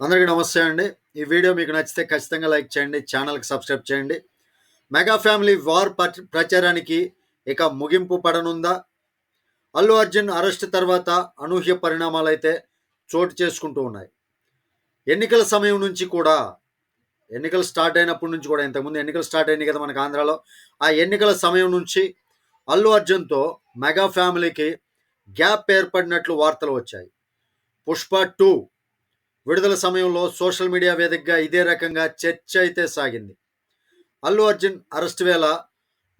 అందరికీ నమస్తే అండి. ఈ వీడియో మీకు నచ్చితే ఖచ్చితంగా లైక్ చేయండి ఛానల్కి సబ్స్క్రైబ్ చేయండి. మెగా ఫ్యామిలీ వార్ ప్రచారానికి ఇక ముగింపు పడనుందా? అల్లు అర్జున్ అరెస్ట్ తర్వాత అనూహ్య పరిణామాలు అయితే చోటు చేసుకుంటూ ఉన్నాయి. ఎన్నికల సమయం నుంచి కూడా ఎన్నికలు స్టార్ట్ అయినప్పటి నుంచి కూడా ఇంతకుముందు ఎన్నికలు స్టార్ట్ అయినాయి కదా మనకు ఆంధ్రాలో ఆ ఎన్నికల సమయం నుంచి అల్లు అర్జున్తో మెగా ఫ్యామిలీకి గ్యాప్ ఏర్పడినట్లు వార్తలు వచ్చాయి. పుష్ప టూ విడుదల సమయంలో సోషల్ మీడియా వేదికగా ఇదే రకంగా చర్చ అయితే సాగింది. అల్లు అర్జున్ అరెస్ట్ వేళ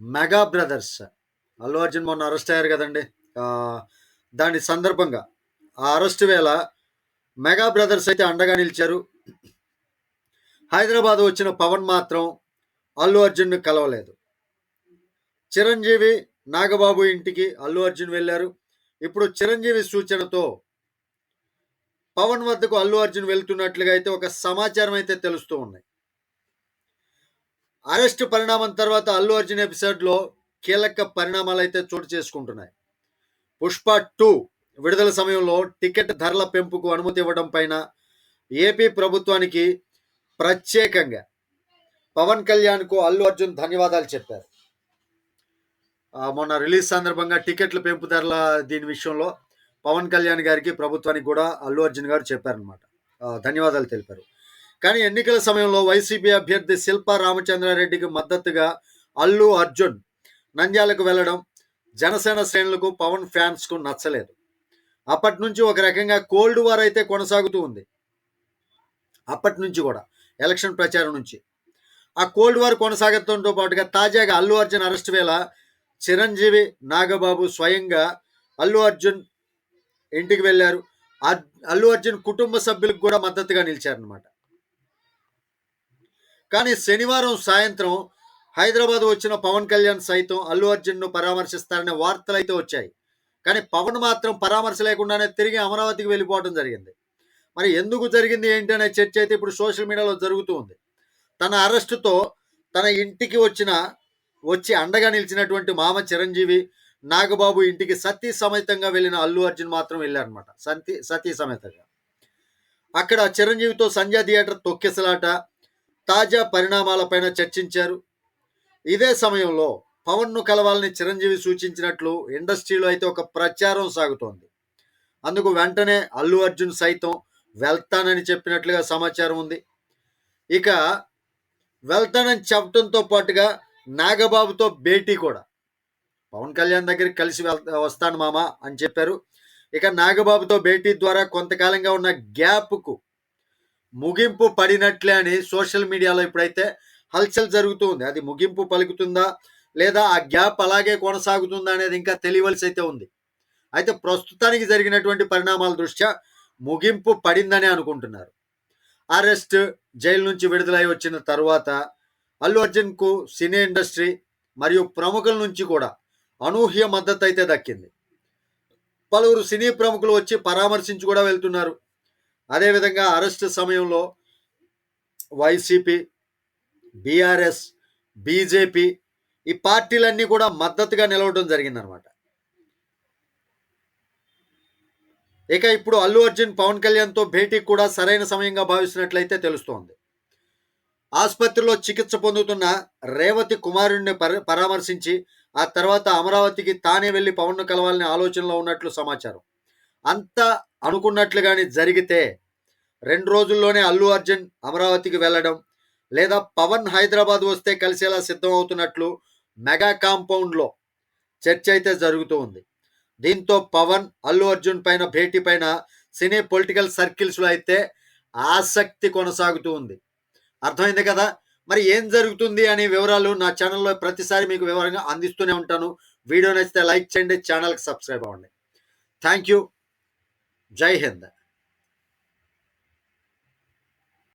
మెగా బ్రదర్స్. అల్లు అర్జున్ మొన్న అరెస్ట్ అయ్యారు కదండి. దాని సందర్భంగా ఆ అరెస్ట్ వేళ మెగా బ్రదర్స్ అయితే అండగా నిలిచారు. హైదరాబాద్ వచ్చిన పవన్ మాత్రం అల్లు అర్జున్ను కలవలేదు. చిరంజీవి నాగబాబు ఇంటికి అల్లు అర్జున్ వెళ్ళారు. ఇప్పుడు చిరంజీవి సూచనతో పవన్ వద్దకు అల్లు అర్జున్ వెళ్తున్నట్లుగా అయితే ఒక సమాచారం అయితే తెలుస్తూ ఉన్నాయి అరెస్ట్ పరిణామం తర్వాత అల్లు అర్జున్ ఎపిసోడ్లో కీలక పరిణామాలు అయితే చోటు చేసుకుంటున్నాయి. పుష్ప టూ విడుదల సమయంలో టికెట్ ధరల పెంపుకు అనుమతి ఇవ్వడం పైన ఏపీ ప్రభుత్వానికి ప్రత్యేకంగా పవన్ కళ్యాణ్కు అల్లు అర్జున్ ధన్యవాదాలు చెప్పారు. మొన్న రిలీజ్ సందర్భంగా టికెట్ల పెంపు ధరల దీని విషయంలో పవన్ కళ్యాణ్ గారికి ప్రభుత్వానికి కూడా అల్లు అర్జున్ గారు చెప్పారనమాట ధన్యవాదాలు తెలిపారు. కానీ ఎన్నికల సమయంలో వైసీపీ అభ్యర్థి శిల్ప రామచంద్రారెడ్డికి మద్దతుగా అల్లు అర్జున్ నంద్యాలకు వెళ్ళడం జనసేన శ్రేణులకు పవన్ ఫ్యాన్స్కు నచ్చలేదు. అప్పటి నుంచి ఒక రకంగా కోల్డ్ వార్ అయితే కొనసాగుతూ ఉంది. అప్పటి నుంచి కూడా ఎలక్షన్ ప్రచారం నుంచి. ఆ కోల్డ్ వార్ కొనసాగడంతో పాటుగా తాజాగా అల్లు అర్జున్ అరెస్ట్ వేళ చిరంజీవి నాగబాబు స్వయంగా అల్లు అర్జున్ ఇంటికి వెళ్ళారు. అల్లు అర్జున్ కుటుంబ సభ్యులకు కూడా మద్దతుగా నిలిచారనమాట కానీ శనివారం సాయంత్రం హైదరాబాద్ వచ్చిన పవన్ కళ్యాణ్ సైతం అల్లు అర్జున్ను పరామర్శిస్తారనే వార్తలు అయితే వచ్చాయి. కానీ పవన్ మాత్రం పరామర్శ లేకుండానే తిరిగి అమరావతికి వెళ్ళిపోవడం జరిగింది. మరి ఎందుకు జరిగింది ఏంటి అనే చర్చ అయితే ఇప్పుడు సోషల్ మీడియాలో జరుగుతూ ఉంది. తన అరెస్టుతో తన ఇంటికి వచ్చిన వచ్చి అండగా నిలిచినటువంటి మామ చిరంజీవి నాగబాబు ఇంటికి సతీ సమేతంగా వెళ్ళిన అల్లు అర్జున్ మాత్రం వెళ్ళారనమాట సతీ సతీ సమేతంగా. అక్కడ చిరంజీవితో సంజయ్ థియేటర్ తొక్కెసలాట తాజా పరిణామాలపైన చర్చించారు. ఇదే సమయంలో పవన్ను కలవాలని చిరంజీవి సూచించినట్లు ఇండస్ట్రీలో అయితే ఒక ప్రచారం సాగుతోంది. అందుకు వెంటనే అల్లు అర్జున్ సైతం వెళ్తానని చెప్పినట్లుగా సమాచారం ఉంది. ఇక వెళ్తానని చెప్పడంతో పాటుగా నాగబాబుతో భేటీ కూడా. పవన్ కళ్యాణ్ దగ్గరికి కలిసి వస్తాను మామ అని చెప్పారు. ఇక నాగబాబుతో భేటీ ద్వారా కొంతకాలంగా ఉన్న గ్యాప్కు ముగింపు పడినట్లే అని సోషల్ మీడియాలో ఇప్పుడైతే హల్చల్ జరుగుతూ ఉంది. అది ముగింపు పలుకుతుందా లేదా ఆ గ్యాప్ అలాగే కొనసాగుతుందా అనేది ఇంకా తెలియవలసి అయితే ఉంది. అయితే ప్రస్తుతానికి జరిగినటువంటి పరిణామాల దృష్ట్యా ముగింపు పడిందనే అనుకుంటున్నారు. అరెస్ట్ జైలు నుంచి విడుదలై వచ్చిన తర్వాత అల్లు అర్జున్కు సినీ ఇండస్ట్రీ మరియు ప్రముఖుల నుంచి కూడా అనూహ్య మద్దతు అయితే దక్కింది. పలువురు సినీ ప్రముఖులు వచ్చి పరామర్శించి కూడా వెళ్తున్నారు. అదేవిధంగా అరెస్ట్ సమయంలో వైసీపీ బీఆర్ఎస్ బీజేపీ ఈ పార్టీలన్నీ కూడా మద్దతుగా నిలవడం జరిగిందనమాట ఇక ఇప్పుడు అల్లు అర్జున్ పవన్ కళ్యాణ్తో భేటీ కూడా సరైన సమయంగా భావిస్తున్నట్లయితే తెలుస్తోంది. ఆసుపత్రిలో చికిత్స పొందుతున్న రేవతి కుమారుడిని పర పరామర్శించి ఆ తర్వాత అమరావతికి తానే వెళ్ళి పవన్ను కలవాలనే ఆలోచనలో ఉన్నట్లు సమాచారం. అంతా అనుకున్నట్లుగానే జరిగితే రెండు రోజుల్లోనే అల్లు అర్జున్ అమరావతికి వెళ్ళడం లేదా పవన్ హైదరాబాద్ వస్తే కలిసేలా సిద్ధం అవుతున్నట్లు మెగా కాంపౌండ్లో చర్చ అయితే జరుగుతూ ఉంది. దీంతో పవన్ అల్లు అర్జున్ పైన భేటీ పైన సినీ పొలిటికల్ సర్కిల్స్లో అయితే ఆసక్తి కొనసాగుతూ ఉంది. అర్థమైంది కదా? మరి ఏం జరుగుతుంది అనే వివరాలు నా ఛానల్లో ప్రతిసారి మీకు వివరంగా అందిస్తూనే ఉంటాను. వీడియో నచ్చితే లైక్ చేయండి ఛానల్కి సబ్స్క్రైబ్ అవ్వండి. థ్యాంక్ యూ జై హింద్.